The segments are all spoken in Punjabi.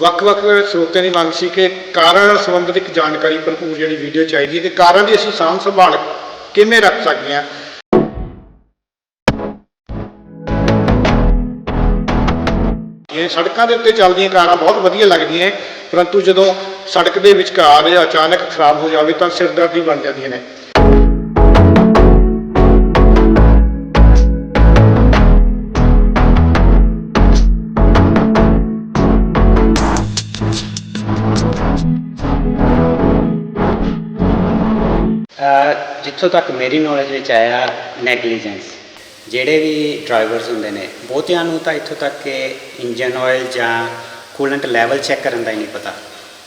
ਵੱਖ-ਵੱਖ ਸਰੋਤਿਆਂ ਦੀ ਮੰਗ ਸੀ ਕਿ ਕਾਰਾਂ ਸੰਬੰਧਿਤ ਇੱਕ ਜਾਣਕਾਰੀ ਭਰਪੂਰ ਜਿਹੜੀ ਵੀਡੀਓ ਚਾਹੀਦੀ ਹੈ ਕਿ ਕਾਰਾਂ ਦੀ ਅਸੀਂ ਸਾਂਭ ਸੰਭਾਲ ਕਿਵੇਂ ਰੱਖ ਸਕਦੇ ਹਾਂ? ਇਹ ਸੜਕਾਂ ਦੇ ਉੱਤੇ ਚੱਲਦੀਆਂ ਕਾਰਾਂ ਬਹੁਤ ਵਧੀਆ ਲੱਗਦੀਆਂ ਹੈ, ਪਰੰਤੂ ਜਦੋਂ ਸੜਕ ਦੇ ਵਿਚਕਾਰ ਅਚਾਨਕ ਖਰਾਬ ਹੋ ਜਾਵੇ ਤਾਂ ਸਿਰਦਰਦੀ ਬਣ ਜਾਂਦੀਆਂ ਨੇ। ਜਿੱਥੋਂ ਤੱਕ ਮੇਰੀ ਨੌਲੇਜ ਵਿੱਚ ਆਇਆ ਨੈਗਲੀਜੈਂਸ ਜਿਹੜੇ ਵੀ ਡਰਾਈਵਰਸ ਹੁੰਦੇ ਨੇ, ਬਹੁਤਿਆਂ ਨੂੰ ਤਾਂ ਇੱਥੋਂ ਤੱਕ ਕਿ ਇੰਜਨ ਆਇਲ ਜਾਂ ਕੂਲੈਂਟ ਲੈਵਲ ਚੈੱਕ ਕਰਨ ਦਾ ਹੀ ਨਹੀਂ ਪਤਾ।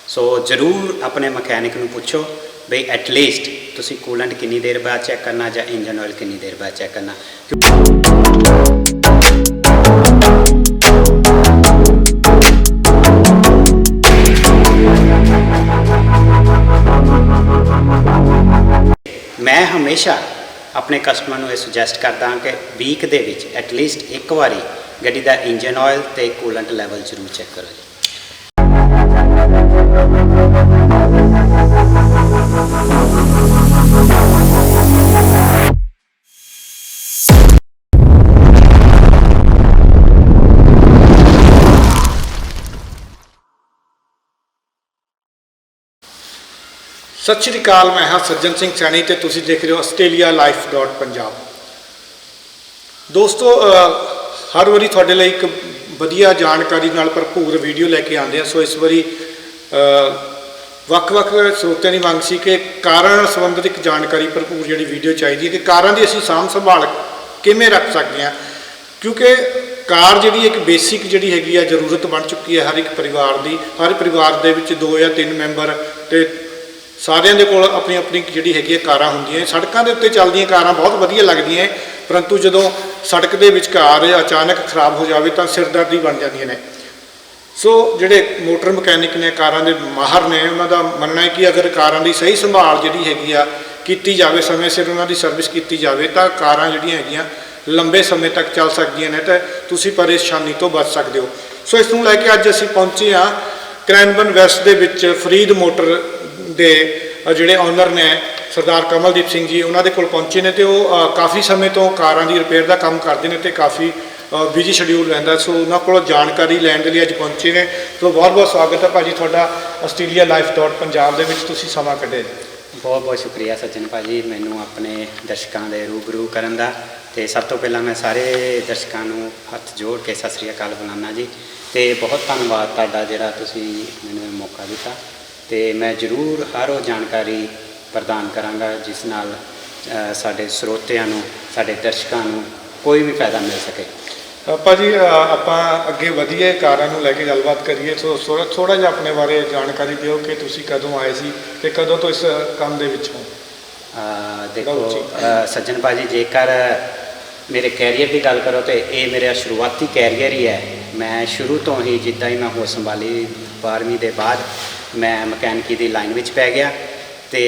ਸੋ ਜ਼ਰੂਰ ਆਪਣੇ ਮਕੈਨਿਕ ਨੂੰ ਪੁੱਛੋ ਬਈ ਐਟ ਲੀਸਟ ਤੁਸੀਂ ਕੂਲੈਂਟ ਕਿੰਨੀ ਦੇਰ ਬਾਅਦ ਚੈੱਕ ਕਰਨਾ ਜਾਂ ਇੰਜਨ ਆਇਲ ਕਿੰਨੀ ਦੇਰ ਬਾਅਦ ਚੈੱਕ ਕਰਨਾ। ਹਮੇਸ਼ਾ ਆਪਣੇ ਕਸਟਮਰ ਨੂੰ ਇਹ ਸੁਜੈਸਟ ਕਰਦਾ ਹਾਂ ਕਿ ਵੀਕ ਦੇ ਵਿੱਚ ਐਟਲੀਸਟ ਇੱਕ ਵਾਰੀ ਗੱਡੀ ਦਾ ਇੰਜਨ ਆਇਲ ਤੇ ਕੂਲੈਂਟ ਲੈਵਲ ਜ਼ਰੂਰ ਚੈੱਕ ਕਰੋ ਜੀ। ਸਤਿ ਸ਼੍ਰੀ ਅਕਾਲ, ਮੈਂ ਹਾਂ ਸੱਜਣ ਸਿੰਘ ਸੈਣੀ ਤੇ ਤੁਸੀਂ ਦੇਖ ਰਹੇ ਹੋ ਆਸਟ੍ਰੇਲੀਆ ਲਾਈਫ ਡਾਟ ਪੰਜਾਬ। ਦੋਸਤੋ ਹਰ ਵਾਰੀ ਤੁਹਾਡੇ ਲਈ ਇੱਕ ਵਧੀਆ ਜਾਣਕਾਰੀ ਨਾਲ ਭਰਪੂਰ ਵੀਡੀਓ ਲੈ ਕੇ ਆਉਂਦੇ ਆ ਸੋ ਇਸ ਵਾਰੀ ਵੱਖ-ਵੱਖ ਸਰੋਤਿਆਂ ਦੀ ਮੰਗ ਸੀ ਕਿ ਕਾਰਾਂ ਸੰਬੰਧਿਤ ਇੱਕ ਜਾਣਕਾਰੀ ਭਰਪੂਰ ਜਿਹੜੀ ਵੀਡੀਓ ਚਾਹੀਦੀ ਹੈ ਕਿ ਕਾਰਾਂ ਦੀ ਅਸੀਂ ਸਾਂਭ ਸੰਭਾਲ ਕਿਵੇਂ ਰੱਖ ਸਕਦੇ ਹਾਂ। ਕਿਉਂਕਿ ਕਾਰ ਜਿਹੜੀ ਇੱਕ ਬੇਸਿਕ ਜਿਹੜੀ ਹੈਗੀ ਆ, ਜ਼ਰੂਰਤ ਬਣ ਚੁੱਕੀ ਹੈ ਹਰ ਇੱਕ ਪਰਿਵਾਰ ਦੀ। ਹਰ ਪਰਿਵਾਰ ਦੇ ਵਿੱਚ ਦੋ ਜਾਂ ਤਿੰਨ ਮੈਂਬਰ ਤੇ ਸਾਰਿਆਂ ਦੇ ਕੋਲ ਆਪਣੀ ਆਪਣੀ ਜਿਹੜੀ ਹੈਗੀ ਹੈ ਕਾਰਾਂ ਹੁੰਦੀਆਂ ਸੜਕਾਂ ਦੇ ਉੱਤੇ ਚੱਲਦੀਆਂ ਕਾਰਾਂ ਬਹੁਤ ਵਧੀਆ ਲੱਗਦੀਆਂ ਹੈ, ਪਰੰਤੂ ਜਦੋਂ ਸੜਕ ਦੇ ਵਿਚਕਾਰ ਅਚਾਨਕ ਖਰਾਬ ਹੋ ਜਾਵੇ ਤਾਂ ਸਿਰਦਰਦੀ ਬਣ ਜਾਂਦੀਆਂ ਨੇ। ਸੋ ਜਿਹੜੇ ਮੋਟਰ ਮਕੈਨਿਕ ਨੇ ਕਾਰਾਂ ਦੇ ਮਾਹਰ ਨੇ ਉਹਨਾਂ ਦਾ ਮੰਨਣਾ ਹੈ ਕਿ ਅਗਰ ਕਾਰਾਂ ਦੀ ਸਹੀ ਸੰਭਾਲ ਜਿਹੜੀ ਹੈਗੀ ਆ ਕੀਤੀ ਜਾਵੇ ਸਮੇਂ ਸਿਰ ਉਹਨਾਂ ਦੀ ਸਰਵਿਸ ਕੀਤੀ ਜਾਵੇ ਤਾਂ ਕਾਰਾਂ ਜਿਹੜੀਆਂ ਹੈਗੀਆਂ ਲੰਬੇ ਸਮੇਂ ਤੱਕ ਚੱਲ ਸਕਦੀਆਂ ਨੇ ਤੇ ਤੁਸੀਂ ਪਰੇਸ਼ਾਨੀ ਤੋਂ ਬਚ ਸਕਦੇ ਹੋ। ਸੋ ਇਸ ਨੂੰ ਲੈ ਕੇ ਅੱਜ ਅਸੀਂ ਪਹੁੰਚੇ ਹਾਂ ਕ੍ਰੈਨਬਨ ਵੈਸਟ ਦੇ ਵਿੱਚ ਫਰੀਦ ਮੋਟਰ ਦੇ ਜਿਹੜੇ ਓਨਰ ਨੇ, ਸਰਦਾਰ ਕਮਲਦੀਪ ਸਿੰਘ ਜੀ, ਉਹਨਾਂ ਦੇ ਕੋਲ ਪਹੁੰਚੇ ਨੇ ਤੇ ਉਹ ਕਾਫੀ ਸਮੇਂ ਤੋਂ ਕਾਰਾਂ ਦੀ ਰਿਪੇਅਰ ਦਾ ਕੰਮ ਕਰਦੇ ਨੇ ਤੇ ਕਾਫੀ ਬਿਜ਼ੀ ਸ਼ਡਿਊਲ ਰਹਿੰਦਾ। ਸੋ ਉਹਨਾਂ ਕੋਲੋਂ ਜਾਣਕਾਰੀ ਲੈਣ ਦੇ ਲਈ ਅੱਜ ਪਹੁੰਚੇ ਨੇ। ਸੋ ਬਹੁਤ ਬਹੁਤ ਸਵਾਗਤ ਹੈ ਭਾਜੀ ਤੁਹਾਡਾ ਆਸਟ੍ਰੇਲੀਆ ਲਾਈਫ ਡਾਟ ਪੰਜਾਬ ਦੇ ਵਿੱਚ। ਤੁਸੀਂ ਸਮਾਂ ਕੱਢਿਆ ਬਹੁਤ ਬਹੁਤ ਸ਼ੁਕਰੀਆ ਸੱਜਣ ਭਾਜੀ, ਮੈਨੂੰ ਆਪਣੇ ਦਰਸ਼ਕਾਂ ਦੇ ਰੂਬਰੂ ਕਰਨ ਦਾ। ਤੇ ਸਭ ਤੋਂ ਪਹਿਲਾਂ ਮੈਂ ਸਾਰੇ ਦਰਸ਼ਕਾਂ ਨੂੰ ਹੱਥ ਜੋੜ ਕੇ ਸਤਿ ਸ੍ਰੀ ਅਕਾਲ ਬੁਲਾਉਣਾ ਜੀ। ਤੇ ਬਹੁਤ ਧੰਨਵਾਦ ਤੁਹਾਡਾ ਜਿਹੜਾ ਤੁਸੀਂ ਮੈਨੂੰ ਮੌਕਾ ਦਿੱਤਾ। ਤੇ ਮੈਂ ਜ਼ਰੂਰ ਹਰ ਉਹ ਜਾਣਕਾਰੀ ਪ੍ਰਦਾਨ ਕਰਾਂਗਾ ਜਿਸ ਨਾਲ ਸਾਡੇ ਸਰੋਤਿਆਂ ਨੂੰ ਸਾਡੇ ਦਰਸ਼ਕਾਂ ਨੂੰ ਕੋਈ ਵੀ ਫਾਇਦਾ ਮਿਲ ਸਕੇ। ਭਾਜੀ ਆਪਾਂ ਅੱਗੇ ਵਧੀਏ ਕਾਰਾਂ ਨੂੰ ਲੈ ਕੇ ਗੱਲਬਾਤ ਕਰੀਏ ਸੋ ਥੋੜਾ ਜਿਹਾ ਆਪਣੇ ਬਾਰੇ ਜਾਣਕਾਰੀ ਦਿਓ ਕਿ ਤੁਸੀਂ ਕਦੋਂ ਆਏ ਸੀ ਤੇ ਕਦੋਂ ਤੋਂ ਇਸ ਕੰਮ ਦੇ ਵਿੱਚ ਹੋ। ਦੇਖੋ ਸੱਜਣ ਭਾਜੀ ਜੇਕਰ ਮੇਰੇ ਕੈਰੀਅਰ ਦੀ ਗੱਲ ਕਰੋ ਤੇ ਇਹ ਮੇਰਾ ਸ਼ੁਰੂਆਤੀ ਕੈਰੀਅਰ ਹੀ ਹੈ। ਮੈਂ ਸ਼ੁਰੂ ਤੋਂ ਹੀ ਜਿੱਦਾਂ ਹੀ ਮੈਂ ਹੋਸ਼ ਸੰਭਾਲੀ 12ਵੀਂ ਦੇ ਬਾਅਦ ਮੈਂ ਮਕੈਨਿਕੀ ਦੀ ਲਾਈਨ ਵਿੱਚ ਪੈ ਗਿਆ ਤੇ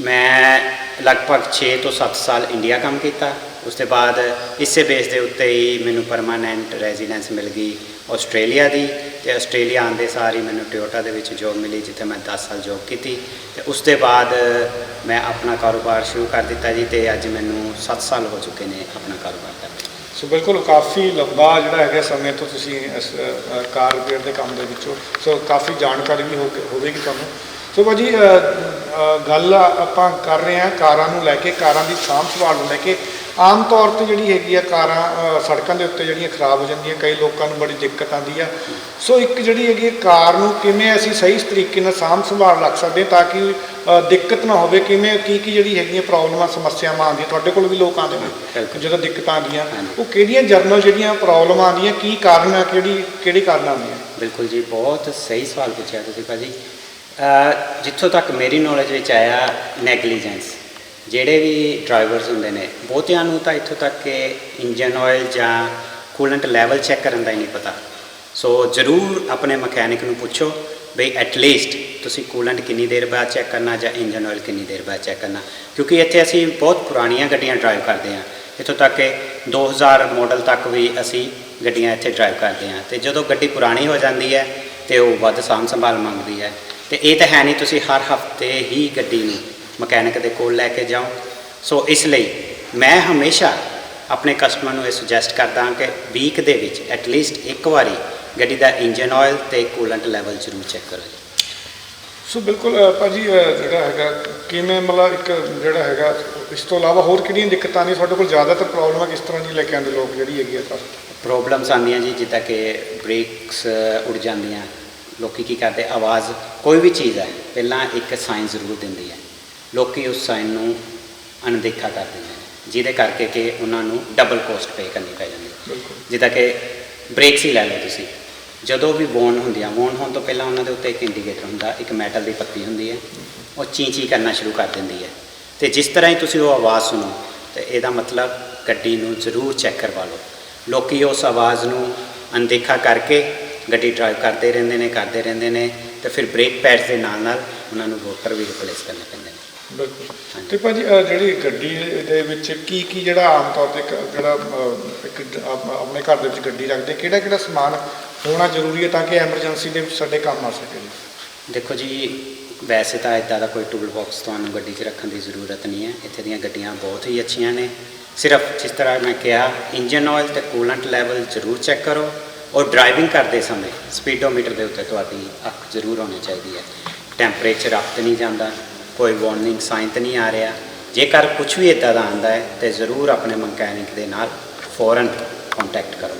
ਮੈਂ ਲਗਭਗ 6 ਤੋਂ 7 ਸਾਲ ਇੰਡੀਆ ਕੰਮ ਕੀਤਾ। ਉਸ ਤੋਂ ਬਾਅਦ ਇਸੇ ਬੇਸ ਦੇ ਉੱਤੇ ਹੀ ਮੈਨੂੰ ਪਰਮਾਨੈਂਟ ਰੈਜ਼ੀਡੈਂਸ ਮਿਲ ਗਈ ਆਸਟ੍ਰੇਲੀਆ ਦੀ ਤੇ ਆਸਟ੍ਰੇਲੀਆ ਆਉਂਦੇ ਸਾਰ ਹੀ ਮੈਨੂੰ ਟੋਯੋਟਾ ਦੇ ਵਿੱਚ ਜੋਬ ਮਿਲੀ ਜਿੱਥੇ ਮੈਂ 10 ਸਾਲ ਜੋਬ ਕੀਤੀ ਤੇ ਉਸ ਤੋਂ ਬਾਅਦ ਮੈਂ ਆਪਣਾ ਕਾਰੋਬਾਰ ਸ਼ੁਰੂ ਕਰ ਦਿੱਤਾ ਜੀ ਤੇ ਅੱਜ ਮੈਨੂੰ 7 ਸਾਲ ਹੋ ਚੁੱਕੇ ਨੇ ਆਪਣਾ ਕਾਰੋਬਾਰ ਕਰਦੇ। ਸੋ ਬਿਲਕੁਲ ਕਾਫੀ ਲੰਬਾ ਜਿਹੜਾ ਹੈਗਾ ਸਮੇਂ ਤੋਂ ਤੁਸੀਂ ਇਸ ਅ, ਕਾਰ ਰਿਪੇਅਰ ਦੇ ਕੰਮ ਦੇ ਵਿੱਚੋਂ ਸੋ ਕਾਫੀ ਜਾਣਕਾਰੀ ਵੀ ਹੋ ਹੋਵੇਗੀ ਤੁਹਾਨੂੰ। ਸੋ ਭਾਜੀ ਅ, ਗੱਲ ਆਪਾਂ ਕਰ ਰਹੇ ਹਾਂ ਕਾਰਾਂ ਨੂੰ ਲੈ ਕੇ ਕਾਰਾਂ ਦੀ ਸਾਂਭ ਸੰਭਾਲ ਨੂੰ ਲੈ ਕੇ। ਆਮ ਤੌਰ ਤੇ ਜਿਹੜੀ ਹੈਗੀ ਆ ਕਾਰਾਂ ਸੜਕਾਂ ਦੇ ਉੱਤੇ ਜਿਹੜੀਆਂ ਖਰਾਬ ਹੋ ਜਾਂਦੀਆਂ ਕਈ ਲੋਕਾਂ ਨੂੰ ਬੜੀ ਦਿੱਕਤ ਆਉਂਦੀ ਆ। ਸੋ ਇੱਕ ਜਿਹੜੀ ਹੈਗੀ ਕਾਰ ਨੂੰ ਕਿਵੇਂ ਅਸੀਂ ਸਹੀ ਤਰੀਕੇ ਨਾਲ ਸਾਂਭ ਸੰਭਾਲ ਰੱਖ ਸਕਦੇ ਹਾਂ ਤਾਂ ਕਿ ਦਿੱਕਤ ਨਾ ਹੋਵੇ ਕਿਵੇਂ ਕੀ ਕੀ ਜਿਹੜੀ ਹੈਗੀਆਂ ਪ੍ਰੋਬਲਮਾਂ ਸਮੱਸਿਆਵਾਂ ਆਉਂਦੀਆਂ ਤੁਹਾਡੇ ਕੋਲ ਵੀ ਲੋਕ ਆਉਂਦੇ ਨੇ। ਜਦੋਂ ਦਿੱਕਤਾਂ ਆਉਂਦੀਆਂ। ਉਹ ਕਿਹੜੀਆਂ ਜਰਨਲ ਜਿਹੜੀਆਂ ਪ੍ਰੋਬਲਮਾਂ ਆਉਂਦੀਆਂ ਕੀ ਕਾਰਨ ਆ ਕਿਹੜੀ ਕਿਹੜੇ ਕਾਰਨ ਆਉਂਦੀਆਂ? ਬਿਲਕੁਲ ਜੀ ਬਹੁਤ ਸਹੀ ਸਵਾਲ ਪੁੱਛਿਆ ਤੁਸੀਂ ਭਾਜੀ। ਜਿੱਥੋਂ ਤੱਕ ਮੇਰੀ ਨੌਲੇਜ ਵਿੱਚ ਆਇਆ ਨੈਗਲੀਜੈਂਸ ਜਿਹੜੇ ਵੀ ਡਰਾਈਵਰਸ ਹੁੰਦੇ ਨੇ, ਬਹੁਤਿਆਂ ਨੂੰ ਤਾਂ ਇੱਥੋਂ ਤੱਕ ਕਿ ਇੰਜਨ ਆਇਲ ਜਾਂ ਕੂਲੈਂਟ ਲੈਵਲ ਚੈੱਕ ਕਰਨ ਦਾ ਹੀ ਨਹੀਂ ਪਤਾ। ਸੋ ਜ਼ਰੂਰ ਆਪਣੇ ਮਕੈਨਿਕ ਨੂੰ ਪੁੱਛੋ ਬਈ ਐਟ ਲੀਸਟ ਤੁਸੀਂ ਕੂਲੈਂਟ ਕਿੰਨੀ ਦੇਰ ਬਾਅਦ ਚੈੱਕ ਕਰਨਾ ਜਾਂ ਇੰਜਨ ਆਇਲ ਕਿੰਨੀ ਦੇਰ ਬਾਅਦ ਚੈੱਕ ਕਰਨਾ। ਕਿਉਂਕਿ ਇੱਥੇ ਅਸੀਂ ਬਹੁਤ ਪੁਰਾਣੀਆਂ ਗੱਡੀਆਂ ਡਰਾਈਵ ਕਰਦੇ ਹਾਂ। ਇੱਥੋਂ ਤੱਕ ਕਿ 2000 ਮਾਡਲ ਤੱਕ ਵੀ ਅਸੀਂ ਗੱਡੀਆਂ ਇੱਥੇ ਡਰਾਈਵ ਕਰਦੇ ਹਾਂ। ਤੇ ਜਦੋਂ ਗੱਡੀ ਪੁਰਾਣੀ ਹੋ ਜਾਂਦੀ ਹੈ ਤੇ ਉਹ ਵੱਧ ਸਾਂਭ ਸੰਭਾਲ ਮੰਗਦੀ ਹੈ। ਤੇ ਇਹ ਤਾਂ ਹੈ ਨਹੀਂ ਤੁਸੀਂ ਹਰ ਹਫ਼ਤੇ ਹੀ ਗੱਡੀ ਨੂੰ ਮਕੈਨਿਕ ਦੇ ਕੋਲ ਲੈ ਕੇ ਜਾਓ। ਸੋ ਇਸ ਲਈ ਮੈਂ ਹਮੇਸ਼ਾ ਆਪਣੇ ਕਸਟਮਰ ਨੂੰ ਇਹ ਸੁਜੈਸਟ ਕਰਦਾ ਹਾਂ ਕਿ ਵੀਕ ਦੇ ਵਿੱਚ ਐਟ ਲੀਸਟ ਇੱਕ ਵਾਰੀ ਗੱਡੀ ਦਾ ਇੰਜਨ ਆਇਲ ਤੇ ਕੂਲੈਂਟ ਲੈਵਲ ਜ਼ਰੂਰ ਚੈੱਕ ਕਰੋ ਜੀ। ਸੋ ਬਿਲਕੁਲ ਅ, ਭਾਜੀ ਅ, ਜਿਹੜਾ ਹੈਗਾ ਕਿਵੇਂ ਮਤਲਬ ਇੱਕ ਜਿਹੜਾ ਹੈਗਾ ਇਸ ਤੋਂ ਇਲਾਵਾ ਹੋਰ ਕਿਹੜੀਆਂ ਦਿੱਕਤਾਂ ਨੇ? ਤੁਹਾਡੇ ਕੋਲ ਜ਼ਿਆਦਾਤਰ ਪ੍ਰੋਬਲਮ ਕਿਸ ਤਰ੍ਹਾਂ ਦੀ ਲੈ ਕੇ ਆਉਂਦੇ ਲੋਕ ਜਿਹੜੀ ਹੈਗੀ ਸਰ ਪ੍ਰੋਬਲਮਸ ਆਉਂਦੀਆਂ ਜੀ ਜਿੱਦਾਂ ਕਿ ਬ੍ਰੇਕਸ ਉੜ ਜਾਂਦੀਆਂ। ਲੋਕੀ ਕੀ ਕਰਦੇ? ਆਵਾਜ਼ ਕੋਈ ਵੀ ਚੀਜ਼ ਹੈ ਪਹਿਲਾਂ ਇੱਕ ਸਾਈਨ ਜ਼ਰੂਰ ਦਿੰਦੀ ਹੈ। ਲੋਕੀ ਉਸ ਸਾਈਨ ਨੂੰ ਅਣਦੇਖਾ ਕਰ ਦਿੰਦੇ ਨੇ ਜਿਹਦੇ ਕਰਕੇ ਕਿ ਉਹਨਾਂ ਨੂੰ ਡਬਲ ਕੋਸਟ ਪੇ ਕਰਨੀ ਪੈ ਜਾਂਦੀ ਹੈ। ਜਿੱਦਾਂ ਕਿ ਬ੍ਰੇਕਸ ਹੀ ਲੈ ਲਓ ਤੁਸੀਂ। ਜਦੋਂ ਵੀ ਵੋਨ ਹੁੰਦੀਆਂ ਵੋਨ ਹੋਣ ਤੋਂ ਪਹਿਲਾਂ ਉਹਨਾਂ ਦੇ ਉੱਤੇ ਇੱਕ ਇੰਡੀਕੇਟਰ ਹੁੰਦਾ ਇੱਕ ਮੈਟਲ ਦੀ ਪੱਤੀ ਹੁੰਦੀ ਹੈ। ਉਹ ਚੀਂ ਚੀਂ ਕਰਨਾ ਸ਼ੁਰੂ ਕਰ ਦਿੰਦੀ ਹੈ। ਤੇ ਜਿਸ ਤਰ੍ਹਾਂ ਹੀ ਤੁਸੀਂ ਉਹ ਆਵਾਜ਼ ਸੁਣੋ ਤੇ ਇਹਦਾ ਮਤਲਬ ਗੱਡੀ ਨੂੰ ਜ਼ਰੂਰ ਚੈੱਕ ਕਰਵਾ ਲਓ। ਲੋਕੀ ਉਸ ਆਵਾਜ਼ ਨੂੰ ਅਣਦੇਖਾ ਕਰਕੇ ਗੱਡੀ ਡਰਾਈਵ ਕਰਦੇ ਰਹਿੰਦੇ ਨੇ ਕਰਦੇ ਰਹਿੰਦੇ ਨੇ ਤੇ ਫਿਰ ਬ੍ਰੇਕ ਪੈਡਸ ਦੇ ਨਾਲ ਨਾਲ ਉਹਨਾਂ ਨੂੰ ਵੋਪਰ ਵੀ ਰਿਪਲੇਸ ਕਰਨੇ ਪੈਂਦੇ ਬਿਲਕੁਲ। ਤੇ ਭਾਜੀ ਅ, ਜਿਹੜੀ ਗੱਡੀ ਦੇ ਵਿੱਚ ਕੀ ਕੀ ਜਿਹੜਾ ਆਮ ਤੌਰ ਤੇ ਇੱਕ ਜਿਹੜਾ ਅ, ਇੱਕ ਡ- ਆਪ- ਆਪਣੇ ਘਰ ਦੇ ਵਿੱਚ ਗੱਡੀ ਰੱਖਦੇ ਕਿਹੜਾ ਕਿਹੜਾ ਸਮਾਨ ਹੋਣਾ ਜ਼ਰੂਰੀ ਹੈ ਤਾਂ ਕਿ ਐਮਰਜੈਂਸੀ ਦੇ ਵਿੱਚ ਸਾਡੇ ਕੰਮ ਆ ਸਕੇ? ਜੀ ਦੇਖੋ ਜੀ ਵੈਸੇ ਤਾਂ ਇਦਾਂ ਦਾ ਕੋਈ ਟੂਲ ਬਾਕਸ ਤੁਹਾਨੂੰ ਗੱਡੀ 'ਚ ਰੱਖਣ ਦੀ ਜ਼ਰੂਰਤ ਨਹੀਂ ਹੈ। ਇੱਥੇ ਦੀਆਂ ਗੱਡੀਆਂ ਬਹੁਤ ਹੀ ਅੱਛੀਆਂ ਨੇ। ਸਿਰਫ ਜਿਸ ਤਰ੍ਹਾਂ ਮੈਂ ਕਿਹਾ ਇੰਜਨ ਆਇਲ ਤੇ ਕੂਲੈਂਟ ਲੈਵਲ ਜ਼ਰੂਰ ਚੈੱਕ ਕਰੋ ਔਰ ਡਰਾਈਵਿੰਗ ਕਰਦੇ ਸਮੇਂ ਸਪੀਡੋਮੀਟਰ ਦੇ ਉੱਤੇ ਤੁਹਾਡੀ ਅੱਖ ਜ਼ਰੂਰ ਹੋਣੀ ਚਾਹੀਦੀ ਹੈ। ਟੈਂਪਰੇਚਰ ਅਪ ਤੇ ਨਹੀਂ ਜਾਂਦਾ। ਕੋਈ ਵਾਰਨਿੰਗ ਸਾਈਨ ਤੇ ਨਹੀਂ ਆ ਰਿਹਾ। ਜੇਕਰ ਕੁਝ ਵੀ ਇਦਾਂ ਦਾ ਆਂਦਾ ਹੈ ਤੇ ਜ਼ਰੂਰ ਆਪਣੇ ਮਕੈਨਿਕ ਦੇ ਨਾਲ ਫੌਰਨ ਕੰਟੈਕਟ ਕਰੋ।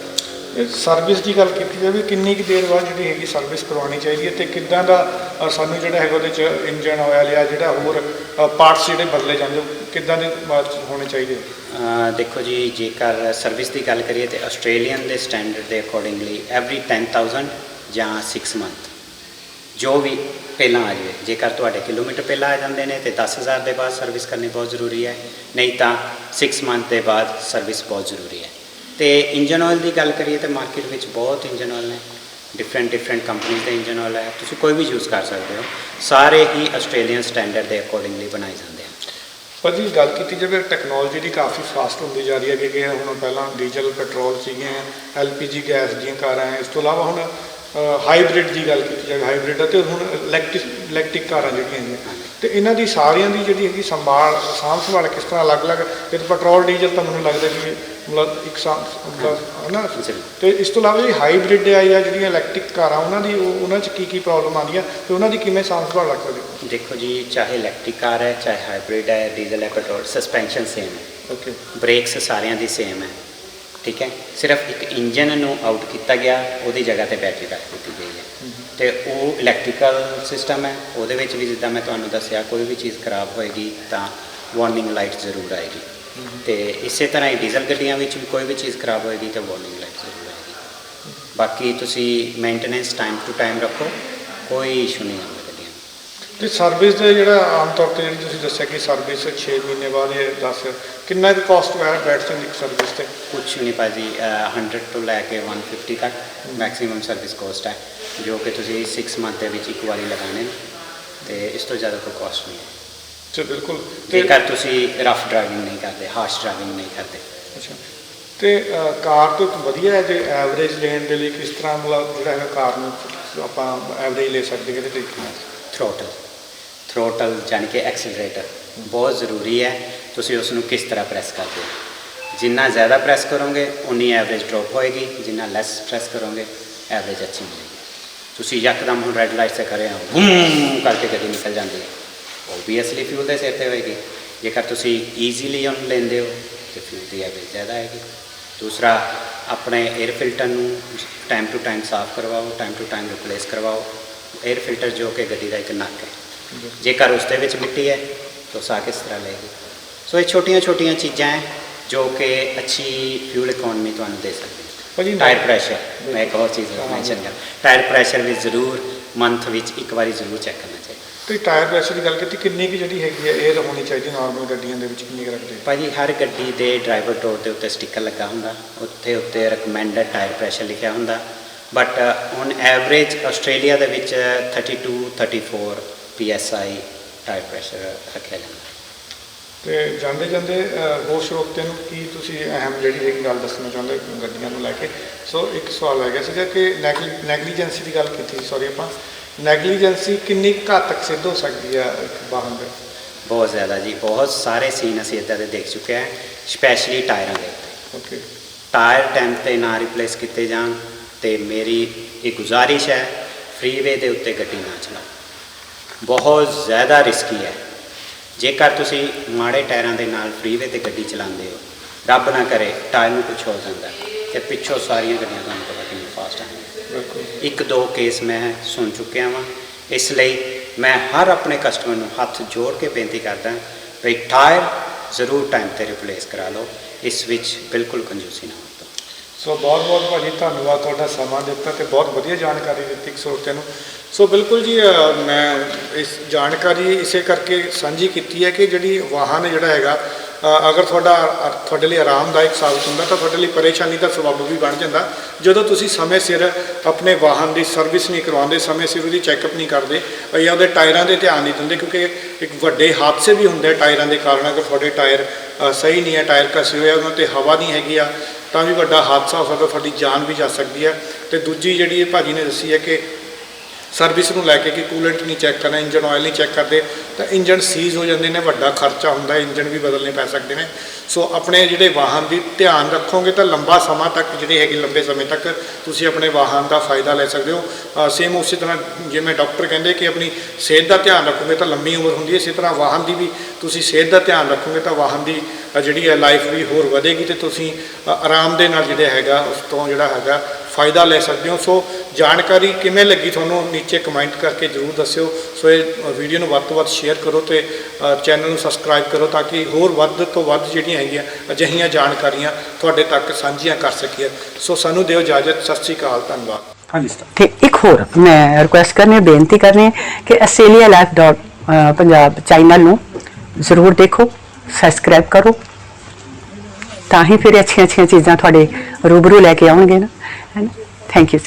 ਇਹ ਸਰਵਿਸ ਦੀ ਗੱਲ ਕੀਤੀ ਜਾਵੇ ਕਿੰਨੀ ਕੁ ਦੇਰ ਬਾਅਦ ਜਿਹੜੀ ਹੈਗੀ ਸਰਵਿਸ ਕਰਵਾਉਣੀ ਚਾਹੀਦੀ ਹੈ ਤੇ ਕਿੱਦਾਂ ਦਾ ਸਾਨੂੰ ਜਿਹੜਾ ਹੈਗਾ ਉਹਦੇ ਚ ਇੰਜਨ ਆਇਲ ਜਾਂ ਜਿਹੜਾ ਹੋਰ ਪਾਰਟਸ ਜਿਹੜੇ ਬਦਲੇ ਜਾਂਦੇ ਉਹ ਕਿੱਦਾਂ ਦੇ ਬਾਅਦ ਹੋਣੇ ਚਾਹੀਦੇ? ਦੇਖੋ ਜੀ ਜੇਕਰ ਸਰਵਿਸ ਦੀ ਗੱਲ ਕਰੀਏ ਤੇ ਆਸਟ੍ਰੇਲੀਅਨ ਦੇ ਸਟੈਂਡਰਡ ਦੇ ਅਕੋਰਡਿੰਗਲੀ ਐਵਰੀ 10000 ਜਾਂ 6 ਮੰਥ ਜੋ ਵੀ ਪਹਿਲਾਂ ਆ ਜਾਵੇ। ਜੇਕਰ ਤੁਹਾਡੇ ਕਿਲੋਮੀਟਰ ਪਹਿਲਾਂ ਆ ਜਾਂਦੇ ਨੇ ਤੇ 10000 ਦੇ ਬਾਅਦ ਸਰਵਿਸ ਕਰਨੀ ਬਹੁਤ ਜ਼ਰੂਰੀ ਹੈ, ਨਹੀਂ ਤਾਂ 6 ਮੰਥ ਦੇ ਬਾਅਦ ਸਰਵਿਸ ਬਹੁਤ ਜ਼ਰੂਰੀ ਹੈ। ਤੇ ਇੰਜਨ ਆਇਲ ਦੀ ਗੱਲ ਕਰੀਏ ਤੇ ਮਾਰਕੀਟ ਵਿੱਚ ਬਹੁਤ ਇੰਜਨ ਆਇਲ ਨੇ। ਡਿਫਰੈਂਟ ਡਿਫਰੈਂਟ ਕੰਪਨੀਆਂ ਦੇ ਇੰਜਨ ਆਇਲ ਹੈ। ਤੁਸੀਂ ਕੋਈ ਵੀ ਯੂਜ਼ ਕਰ ਸਕਦੇ ਹੋ। ਸਾਰੇ ਹੀ ਆਸਟ੍ਰੇਲੀਅਨ ਸਟੈਂਡਰਡ ਦੇ ਅਕੋਰਡਿੰਗਲੀ ਬਣਾਏ ਜਾਂਦੇ ਹਨ ਜੀ ਗੱਲ ਕੀਤੀ ਜਾਵੇ ਟੈਕਨੋਲੋਜੀ ਦੀ ਕਾਫੀ ਫਾਸਟ ਹੁੰਦੀ ਜਾ ਰਹੀ ਹੈ ਕਿ ਹੁਣ ਪਹਿਲਾਂ ਡੀਜ਼ਲ ਪੈਟਰੋਲ ਸੀਗੇ ਐਲਪੀਜੀ ਗੈਸ ਦੀਆਂ ਕਾਰਾਂ ਹੈ ਇਸ ਤੋਂ ਇਲਾਵਾ ਹੁਣ ਹਾਈਬ੍ਰਿਡ ਦੀ ਗੱਲ ਕੀਤੀ ਜਾਵੇ ਹਾਈਬ੍ਰਿਡ ਤੇ ਹੁਣ ਇਲੈਕਟ੍ਰਿਕ ਇਲੈਕਟ੍ਰਿਕ ਕਾਰਾਂ ਜਿਹੜੀਆਂ ਹੈਗੀਆਂ। ਤੇ ਇਹਨਾਂ ਦੀ ਸਾਰਿਆਂ ਦੀ ਜਿਹੜੀ ਹੈਗੀ ਸੰਭਾਲ ਸਾਂਭ ਸੰਭਾਲ ਕਿਸ ਤਰ੍ਹਾਂ ਅਲੱਗ-ਅਲੱਗ ਤਾਂ ਪੈਟਰੋਲ ਡੀਜ਼ਲ ਤਾਂ ਮੈਨੂੰ ਲੱਗਦਾ ਕਿ ਮਤਲਬ ਇੱਕ ਸਾਂ ਮਤਲਬ ਹਨਾ? ਜੀ। ਤੇ ਇਸ ਤੋਂ ਇਲਾਵਾ ਜਿਹੜੀ ਹਾਈਬ੍ਰਿਡ ਆ ਜਾਂ ਜਿਹੜੀਆਂ ਇਲੈਕਟ੍ਰਿਕ ਕਾਰਾਂ ਉਹਨਾਂ ਦੀ ਉਹ- ਉਹਨਾਂ 'ਚ ਕੀ ਕੀ ਪ੍ਰੋਬਲਮ ਆਉਂਦੀਆਂ ਤੇ ਉਹਨਾਂ ਦੀ ਕਿਵੇਂ ਸਾਂਭ ਸੰਭਾਲ ਰੱਖਦੇ? ਹੋ ਦੇਖੋ ਜੀ ਚਾਹੇ ਇਲੈਕਟ੍ਰਿਕ ਕਾਰ ਹੈ ਚਾਹੇ ਹਾਈਬ੍ਰਿਡ ਹੈ ਡੀਜ਼ਲ ਹੈ ਪੈਟਰੋਲ ਸਸਪੈਂਸ਼ਨ ਸੇਮ ਹੈ। ਓਕੇ ਬ੍ਰੇਕਸ ਸਾਰਿਆਂ ਦੀ ਸੇਮ ਹੈ। ਠੀਕ ਹੈ? ਸਿਰਫ ਇੱਕ ਇੰਜਨ ਨੂੰ ਆਊਟ ਕੀਤਾ ਗਿਆ ਉਹਦੀ ਜਗ੍ਹਾ ਤੇ ਬੈਟਰੀ ਰੱਖ ਦਿੱਤੀ ਗਈ ਹੈ। ਤੇ ਉਹ ਇਲੈਕਟ੍ਰੀਕਲ ਸਿਸਟਮ ਹੈ। ਉਹਦੇ ਵਿੱਚ ਵੀ ਜਿੱਦਾਂ ਮੈਂ ਤੁਹਾਨੂੰ ਦੱਸਿਆ ਕੋਈ ਵੀ ਚੀਜ਼ ਖਰਾਬ ਹੋਏਗੀ ਤਾਂ ਵਾਰਨਿੰਗ ਲਾਈਟ ਜ਼ਰੂਰ ਆਏਗੀ। ਤੇ ਇਸੇ ਤਰ੍ਹਾਂ ਹੀ ਡੀਜ਼ਲ ਗੱਡੀਆਂ ਵਿੱਚ ਵੀ ਕੋਈ ਵੀ ਚੀਜ਼ ਖਰਾਬ ਹੋਏਗੀ ਤਾਂ ਵਾਰਨਿੰਗ ਲਾਈਟ ਜ਼ਰੂਰ ਆਏਗੀ। ਬਾਕੀ ਤੁਸੀਂ ਮੇਨਟੇਨੈਂਸ ਟਾਈਮ ਟੂ ਟਾਈਮ ਰੱਖੋ ਕੋਈ ਇਸ਼ੂ ਨਹੀਂ ਆਉਂਦਾ। ਤੇ ਸਰਵਿਸ ਦਾ ਜਿਹੜਾ ਆਮ ਤੌਰ ਤੇ ਜਿਹੜੀ ਤੁਸੀਂ ਦੱਸਿਆ ਕਿ ਸਰਵਿਸ 6 ਮਹੀਨੇ ਬਾਅਦ ਇਹ 10 ਕਿੰਨਾ ਕੁ ਕਾਸਟ ਬੈਠ ਜਾਂਦੀ ਇੱਕ ਸਰਵਿਸ ਤੇ? ਕੁਛ ਨਹੀਂ ਭਾਜੀ ਅਹ 100 ਤੋਂ ਲੈ ਕੇ 150 ਤੱਕ ਮੈਕਸਿਮਮ ਸਰਵਿਸ ਕੋਸਟ ਹੈ ਜੋ ਕਿ ਤੁਸੀਂ 6 ਮੰਥ ਦੇ ਵਿੱਚ ਇੱਕ ਵਾਰੀ ਲਗਾਣੇ ਤੇ ਇਸ ਤੋਂ ਜ਼ਿਆਦਾ ਕੋਈ ਕਾਸਟ ਨਹੀਂ ਹੈ। ਤੇ ਬਿਲਕੁਲ। ਤੇ ਜੇਕਰ ਤੁਸੀਂ ਰਫ ਡਰਾਈਵਿੰਗ ਨਹੀਂ ਕਰਦੇ ਹਾਰਸ਼ ਡਰਾਈਵਿੰਗ ਨਹੀਂ ਕਰਦੇ। ਅੱਛਾ। ਤੇ ਕਾਰ ਤੋਂ ਵਧੀਆ ਹੈ ਜੇ ਐਵਰੇਜ ਲੈਣ ਦੇ ਲਈ ਕਿਸ ਤਰ੍ਹਾਂ ਮਤਲਬ ਜਿਹੜਾ ਹੈਗਾ ਕਾਰ ਨੂੰ ਆਪਾਂ ਐਵਰੇਜ ਲੈ ਸਕਦੇ ਕਿਹਦੇ ਤਰੀਕੇ ਨਾਲ? ਥ੍ਰੋਟਲ ਥ੍ਰੋਟਲ ਜਾਣੀ ਕਿ ਐਕਸਲਰੇਟਰ ਬਹੁਤ ਜ਼ਰੂਰੀ ਹੈ। ਤੁਸੀਂ ਉਸ ਨੂੰ ਕਿਸ ਤਰ੍ਹਾਂ ਪ੍ਰੈਸ ਕਰਦੇ ਹੋ? ਜਿੰਨਾ ਜ਼ਿਆਦਾ ਪ੍ਰੈਸ ਕਰੋਗੇ, ਉਨੀ ਐਵਰੇਜ ਡ੍ਰੌਪ ਹੋਏਗੀ। ਜਿੰਨਾ ਲੈਸ ਪ੍ਰੈਸ ਕਰੋਗੇ ਐਵਰੇਜ ਅੱਛੀ ਮਿਲੇਗੀ। ਤੁਸੀਂ ਯਕਦਮ ਹੁਣ ਰੈੱਡ ਲਾਈਟ ਤੇ ਖੜੇ ਹੋ, ਬੂਮ ਕਰਕੇ ਗੱਡੀ ਨਿਕਲ ਜਾਂਦੀ ਹੈ। ਓਬਵੀਅਸਲੀ ਫਿਊਲ ਦੇ ਸਿਰ ਤੇ ਹੋਏਗੀ। ਜੇਕਰ ਤੁਸੀਂ ਈਜ਼ੀਲੀ ਉਹਨੂੰ ਲੈਂਦੇ ਹੋ, ਤੇ ਫਿਊਲ ਦੀ ਐਵਰੇਜ ਜ਼ਿਆਦਾ ਆਏਗੀ ਦੂਸਰਾ, ਆਪਣੇ 에ਅਰ ਫਿਲਟਰ ਨੂੰ ਟਾਈਮ ਟੂ ਟਾਈਮ ਸਾਫ਼ ਕਰਵਾਓ ਟਾਈਮ ਟੂ ਟਾਈਮ ਰਿਪਲੇਸ ਕਰਵਾਓ। 에ਅਰ ਫਿਲਟਰ ਜੋ ਕਿ ਗੱਡੀ ਦਾ ਇੱਕ ਨੱਕ ਹੈ। ਜੇਕਰ ਉਸ ਦੇ ਵਿੱਚ ਮਿੱਟੀ ਹੈ ਤਾਂ ਸਾਹ ਕਿਸ ਤਰ੍ਹਾਂ ਲਏਗੀ ਸੋ ਇਹ ਛੋਟੀਆਂ ਛੋਟੀਆਂ ਚੀਜ਼ਾਂ ਹੈ ਜੋ ਕਿ ਅੱਛੀ ਫਿਊਲ ਇਕਨੋਮੀ ਤੁਹਾਨੂੰ ਦੇ ਸਕਦੀ ਭਾਜੀ ਹੈ ਟਾਇਰ ਪ੍ਰੈਸ਼ਰ ਮੈਂ ਇੱਕ ਹੋਰ ਚੀਜ਼ ਮੈਂਸ਼ਨ ਕਰ ਟਾਇਰ ਪ੍ਰੈਸ਼ਰ ਵੀ ਜ਼ਰੂਰ ਮੰਥ ਵਿੱਚ ਇੱਕ ਵਾਰੀ ਜ਼ਰੂਰ ਚੈੱਕ ਕਰਨਾ ਚਾਹੀਦਾ। ਤੇ ਟਾਇਰ ਪ੍ਰੈਸ਼ਰ ਦੀ ਗੱਲ ਕੀਤੀ ਕਿੰਨੀ ਕੁ ਜਿਹੜੀ ਹੈਗੀ ਹੈ ਇਹ ਹੋਣੀ ਚਾਹੀਦੀ ਨਾਰਮਲ ਗੱਡੀਆਂ ਦੇ ਵਿੱਚ ਕਿੰਨੀ ਰੱਖਦੇ ਭਾਜੀ ਹਰ ਗੱਡੀ ਦੇ ਡਰਾਈਵਰ ਡੋਰ ਦੇ ਉੱਤੇ ਸਟicker ਲੱਗਾ ਹੁੰਦਾ। ਉੱਥੇ ਉੱਤੇ ਰეკਮੈਂਡਡ ਟਾਇਰ ਪ੍ਰੈਸ਼ਰ ਲਿਖਿਆ ਹੁੰਦਾ। ਬਟ ਔਨ ਐਵਰੇਜ ਆਸਟ੍ਰੇਲੀਆ ਦੇ ਵਿੱਚ 32 34 psi ਟਾਇਰ ਪ੍ਰੈਸ਼ਰ ਰੱਖਿਆ ਜਾਂਦਾ। ਤੇ ਜਾਂਦੇ ਜਾਂਦੇ ਹੋਰ ਸਰੋਤਿਆਂ ਨੂੰ ਕੀ ਤੁਸੀਂ ਅਹਿਮ ਜਿਹੜੀ ਹੈਗੀ ਗੱਲ ਦੱਸਣਾ ਚਾਹੁੰਦੇ ਹੋ ਗੱਡੀਆਂ ਨੂੰ ਲੈ ਕੇ? ਸੋ ਇੱਕ ਸਵਾਲ ਆ ਗਿਆ ਸੀਗਾ ਕਿ ਨੈਗਲੀਜੈਂਸੀ ਦੀ ਗੱਲ ਕੀਤੀ ਸੌਰੀ ਆਪਾਂ। ਨੈਗਲੀਜੈਂਸੀ ਕਿੰਨੀ ਘਾਤਕ ਸਿੱਧ ਹੋ ਸਕਦੀ ਹੈ ਇੱਕ ਵਾਹਨ ਦੇ? ਬਹੁਤ ਜ਼ਿਆਦਾ ਜੀ ਬਹੁਤ ਸਾਰੇ ਸੀਨ ਅਸੀਂ ਇੱਦਾਂ ਦੇ ਦੇਖ ਚੁੱਕੇ ਹਾਂ ਸਪੈਸ਼ਲੀ ਟਾਇਰਾਂ ਦੇ ਉੱਤੇ। ਓਕੇ ਟਾਇਰ ਟਾਈਮ ਤੇ ਨਾ ਰਿਪਲੇਸ ਕੀਤੇ ਜਾਣ ਤੇ ਮੇਰੀ ਇਹ ਗੁਜ਼ਾਰਿਸ਼ ਹੈ ਫ੍ਰੀਵੇ ਦੇ ਉੱਤੇ ਗੱਡੀ ਨਾ ਚਲਾਓ। ਬਹੁਤ ਜ਼ਿਆਦਾ ਰਿਸਕੀ ਹੈ। ਜੇਕਰ ਤੁਸੀਂ ਮਾੜੇ ਟਾਇਰਾਂ ਦੇ ਨਾਲ ਫ੍ਰੀਵੇ ਤੇ ਗੱਡੀ ਚਲਾਉਂਦੇ ਹੋ ਰੱਬ ਨਾ ਕਰੇ ਟਾਇਰ ਨੂੰ ਕੁਝ ਹੋ ਜਾਂਦਾ ਤੇ ਪਿੱਛੋਂ ਸਾਰੀਆਂ ਗੱਡੀਆਂ ਤੁਹਾਨੂੰ ਪਤਾ ਕਿੰਨੀ ਫਾਸਟ ਆਉਂਦੀਆਂ ਬਿਲਕੁਲ। ਇੱਕ ਦੋ ਕੇਸ ਮੈਂ ਸੁਣ ਚੁੱਕਿਆ ਵਾਂ। ਇਸ ਲਈ ਮੈਂ ਹਰ ਆਪਣੇ ਕਸਟਮਰ ਨੂੰ ਹੱਥ ਜੋੜ ਕੇ ਬੇਨਤੀ ਕਰਦਾ ਵੀ ਟਾਇਰ ਜ਼ਰੂਰ ਟਾਈਮ ਤੇ ਰਿਪਲੇਸ ਕਰਾ ਲਓ। ਇਸ ਵਿੱਚ ਬਿਲਕੁਲ ਕੰਜੂਸੀ ਨਾ ਵਰਤੋ। ਸੋ ਬਹੁਤ ਬਹੁਤ ਭਾਜੀ ਧੰਨਵਾਦ ਤੁਹਾਡਾ ਸਮਾਂ ਦਿੱਤਾ ਤੇ ਬਹੁਤ ਵਧੀਆ ਜਾਣਕਾਰੀ ਦਿੱਤੀ ਸਰੋਤਿਆਂ ਨੂੰ। ਸੋ ਬਿਲਕੁਲ ਜੀ ਮੈਂ ਇਸ ਜਾਣਕਾਰੀ ਇਸੇ ਕਰਕੇ ਸਾਂਝੀ ਕੀਤੀ ਹੈ ਕਿ ਜਿਹੜੀ ਵਾਹਨ ਜਿਹੜਾ ਹੈਗਾ ਅਗਰ ਤੁਹਾਡਾ ਤੁਹਾਡੇ ਲਈ ਆਰਾਮਦਾਇਕ ਸਾਬਤ ਹੁੰਦਾ ਤਾਂ ਤੁਹਾਡੇ ਲਈ ਪਰੇਸ਼ਾਨੀ ਦਾ ਸਬਬ ਵੀ ਬਣ ਜਾਂਦਾ। ਜਦੋਂ ਤੁਸੀਂ ਸਮੇਂ ਸਿਰ ਆਪਣੇ ਵਾਹਨ ਦੀ ਸਰਵਿਸ ਨਹੀਂ ਕਰਵਾਉਂਦੇ, ਸਮੇਂ ਸਿਰ ਉਹਦੀ ਚੈੱਕਅਪ ਨਹੀਂ ਕਰਦੇ ਜਾਂ ਉਹਦੇ ਟਾਇਰਾਂ ਦੇ ਧਿਆਨ ਨਹੀਂ ਦਿੰਦੇ, ਕਿਉਂਕਿ ਇੱਕ ਵੱਡੇ ਹਾਦਸੇ ਵੀ ਹੁੰਦੇ ਟਾਇਰਾਂ ਦੇ ਕਾਰਨ, ਅਗਰ ਤੁਹਾਡੇ ਟਾਇਰ ਸਹੀ ਨਹੀਂ ਹੈ, ਟਾਇਰ ਘਸੇ ਹੋਏ ਆ, ਉਹਨਾਂ ਤੇ ਹਵਾ ਨਹੀਂ ਹੈਗੀ ਆ, ਤਾਂ ਵੀ ਵੱਡਾ ਹਾਦਸਾ ਹੋ ਸਕਦਾ ਤੁਹਾਡੀ ਜਾਨ ਵੀ ਜਾ ਸਕਦੀ ਹੈ। ਤੇ ਦੂਜੀ ਜਿਹੜੀ ਇਹ ਭਾਜੀ ਨੇ ਦੱਸੀ ਹੈ ਕਿ ਸਰਵਿਸ ਨੂੰ ਲੈ ਕੇ ਕਿ ਕੂਲੈਂਟ ਨਹੀਂ ਚੈੱਕ ਕਰਨਾ ਇੰਜਨ ਆਇਲ ਨਹੀਂ ਚੈੱਕ ਕਰਦੇ, ਤਾਂ ਇੰਜਨ ਸੀਜ਼ ਹੋ ਜਾਂਦੇ ਨੇ, ਵੱਡਾ ਖਰਚਾ ਹੁੰਦਾ ਇੰਜਨ ਵੀ ਬਦਲਨੇ ਪੈ ਸਕਦੇ ਨੇ। ਸੋ ਆਪਣੇ ਜਿਹੜੇ ਵਾਹਨ ਦੀ ਧਿਆਨ ਰੱਖੋਗੇ ਤਾਂ ਲੰਬਾ ਸਮਾਂ ਤੱਕ ਜਿਹੜੇ ਹੈਗੇ, ਲੰਬੇ ਸਮੇਂ ਤੱਕ ਤੁਸੀਂ ਆਪਣੇ ਵਾਹਨ ਦਾ ਫਾਇਦਾ ਲੈ ਸਕਦੇ ਹੋ। ਸੇਮ ਉਸੇ ਤਰ੍ਹਾਂ ਜਿਵੇਂ ਡਾਕਟਰ ਕਹਿੰਦੇ ਕਿ ਆਪਣੀ ਸਿਹਤ ਦਾ ਧਿਆਨ ਰੱਖੋਗੇ ਤਾਂ ਲੰਮੀ ਉਮਰ ਹੁੰਦੀ ਹੈ, ਇਸੇ ਤਰ੍ਹਾਂ ਵਾਹਨ ਦੀ ਵੀ ਤੁਸੀਂ ਸਿਹਤ ਦਾ ਧਿਆਨ ਰੱਖੋਗੇ ਤਾਂ ਵਾਹਨ ਦੀ ਜਿਹੜੀ ਹੈ ਲਾਈਫ ਵੀ ਹੋਰ ਵਧੇਗੀ ਤੇ ਤੁਸੀਂ ਆਰਾਮ ਦੇ ਨਾਲ ਜਿਹੜਾ ਹੈਗਾ, ਉਸ ਤੋਂ ਜਿਹੜਾ ਹੈਗਾ ਫਾਇਦਾ ਲੈ ਸਕਦੇ ਹੋ। ਸੋ ਜਾਣਕਾਰੀ ਕਿਵੇਂ ਲੱਗੀ ਤੁਹਾਨੂੰ ਨੀਚੇ ਕਮੈਂਟ ਕਰਕੇ ਜਰੂਰ ਦੱਸਿਓ। ਸੋ ਇਹ ਵੀਡੀਓ ਨੂੰ ਵੱਧ ਤੋਂ ਵੱਧ ਸ਼ੇਅਰ ਕਰੋ ਤੇ ਚੈਨਲ ਨੂੰ ਸਬਸਕ੍ਰਾਈਬ ਕਰੋ ਤਾਂ ਕਿ ਹੋਰ ਵੱਧ ਤੋਂ ਵੱਧ ਜਿਹੜੀਆਂ ਹੈਗੀਆਂ ਅਜਿਹੀਆਂ ਜਾਣਕਾਰੀਆਂ ਤੁਹਾਡੇ ਤੱਕ ਸਾਂਝੀਆਂ ਕਰ ਸਕੀਏ। ਸੋ ਸਾਨੂੰ ਦਿਓ ਇਜਾਜ਼ਤ। ਸਤਿ ਸ਼੍ਰੀ ਅਕਾਲ। ਧੰਨਵਾਦ। ਹਾਂਜੀ ਸਰ। ਤੇ ਇੱਕ ਹੋਰ ਮੈਂ ਰਿਕੁਐਸਟ ਕਰਨੀ ਹੈ ਬੇਨਤੀ ਕਰਨੀ ਹੈ ਕਿ Australia life dot Punjab channel ਨੂੰ ਜ਼ਰੂਰ ਦੇਖੋ ਸਬਸਕ੍ਰਾਈਬ ਕਰੋ। ਤਾਂ ਹੀ ਫਿਰ ਅੱਛੀਆਂ ਅੱਛੀਆਂ ਚੀਜ਼ਾਂ ਤੁਹਾਡੇ ਰੂਬਰੂ ਲੈ ਕੇ ਆਉਣਗੇ ਨਾ। ਹੈ ਨਾ? Thank you